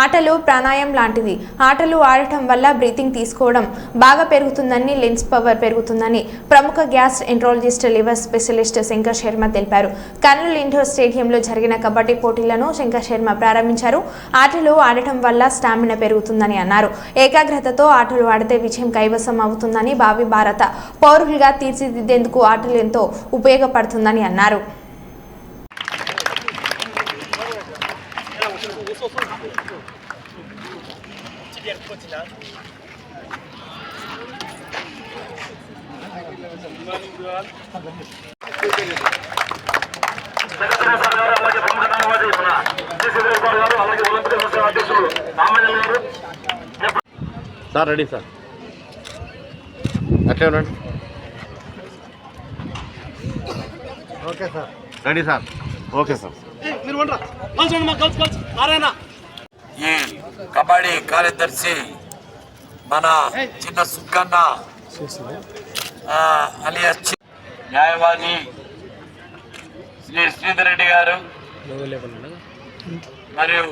ఆటలు ప్రాణాయం లాంటిది ఆటలు ఆడటం వల్ల బ్రీతింగ్ తీసుకోవడం బాగా పెరుగుతుందని లెన్స్ పవర్ పెరుగుతుందని ప్రముఖ gastroenterologist liver specialist Shankar Sharma తెలిపారు. కర్నూలు ఇండోర్ స్టేడియంలో జరిగిన కబడ్డీ పోటీలను శంకర్ శర్మ ప్రారంభించారు. ఆటలు ఆడటం వల్ల స్టామినా పెరుగుతుందని అన్నారు. ఏకాగ్రతతో ఆటలు ఆడితే విజయం కైవసం అవుతుందని భావి భారత పౌరులుగా తీర్చిదిద్దేందుకు ఆటలు ఎంతో ఉపయోగపడుతుందని అన్నారు సెక్రటరీ సార్ గారు అలాగే ప్రముఖ న్యాయవాది మన జేసీ కుమార్ గారు అలాగే ఒలింపిక్ సంస్థ అధ్యక్షులు రామయ్య గారు సార్ రెడీ సార్. అట్లే ఉండండి. Okay sir. Ready sir. Okay sir. ఈ కబడ్డీ కార్యదర్శి మన చిన్న సుక్కన్న ఆ, అలియాస్ న్యాయవాది శ్రీ శ్రీధర్ రెడ్డి గారు. మరియు